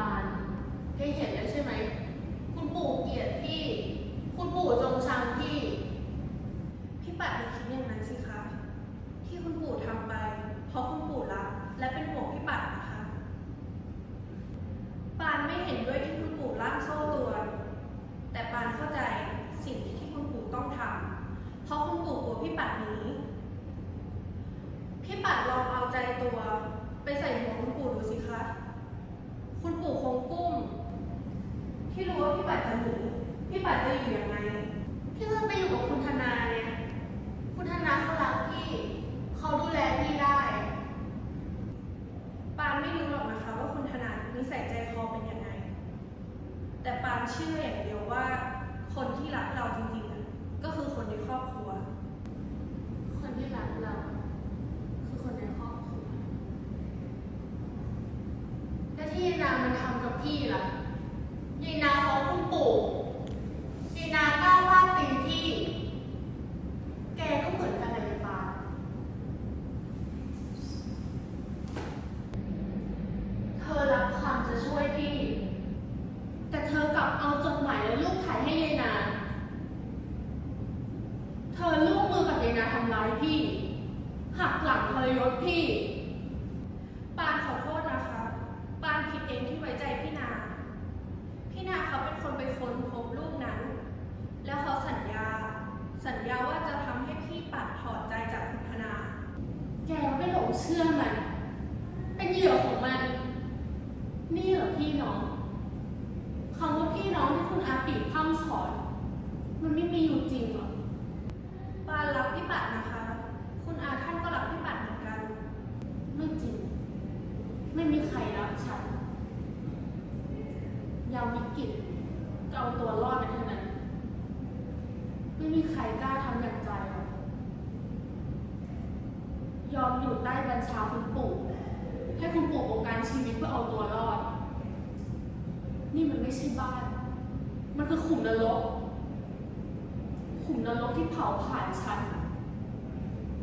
ปานแกเห็นแล้วใช่ไหม คุณปู่เกลียดพี่ คุณปู่จงชังพี่ พี่ปัดอย่าคิดอย่างนั้นสิคะ ที่คุณปู่ทำไป เพราะคุณปู่รัก และเป็นห่วงพี่ปัดนะคะ ปานไม่เห็นด้วยที่คุณปู่ล่ามโซ่ตัว แต่ปานเข้าใจสิ่งที่คุณปู่ต้องทำเพราะคุณปู่กลัวพี่ปัดหนี้ พี่ปัดลองเอาใจตัว ไปใส่หัวคุณปู่ดูสิคะ คุณปู่คงกุ้ม ที่รู้ว่าพี่ปัดจะหนีพี่ปัดจะอยู่ยังไง พี่เพิ่งไปอยู่กับคุณธนาเนี่ย คุณธนาเขารักพี่ เขาดูแลพี่ได้ ปานไม่รู้หรอกนะคะว่าคุณธนานิสัยใจคอเป็นยังไง แต่ปานเชื่ออย่างเดียวว่า คนที่รักเราจริงๆอะก็คือคนในครอบครัว คนที่รักเรา คือคนในครอบครัว และที่ยาย นามันทำกับพี่ล่ะยายนาฟ้องคุณปู่ยายนากล้าฟาดตีพี่ แกก็เหมือนกันเลยปาเธอรับคำจะช่วยพี่ แต่เธอกลับเอาจดหมายและรูปถ่ายให้ยายนา เธอร่วมมือกับยายนาทำร้ายพี่ หักหลังทรยศพี่ ปานขอโทษนะคะ ปานผิดเองที่ ไว้ใจพี่นา พี่นาเขาเป็นคนไปค้นพบรูปนั้น แล้วเขาสัญญา สัญญาว่าจะทำให้พี่ปัดถอดใจจากคุณธนา แกไม่หลงเชื่อมัน เป็นเหยื่อของมัน นี่เหรอพี่น้องคำว่าพี่น้องที่คุณอาปิดพร่ำสอน มันไม่มีอยู่จริงหรอก ปานรักพี่ปัดนะคะ คุณอาท่านก็รักพี่ปัดเหมือนกัน ไม่จริง ไม่มีใครรักฉัน ยามวิกฤตก็เอาตัวรอดไปเท่านั้น ไม่มีใครกล้าทำอย่างใจยอมอยู่ใต้บัญชาคุณปู่ให้คุณปู่บงการชีวิตเพื่อเอาตัวรอด นี่มันไม่ใช่บ้าน มันคือขุมนรกขุมนรกที่เผาผ่านฉัน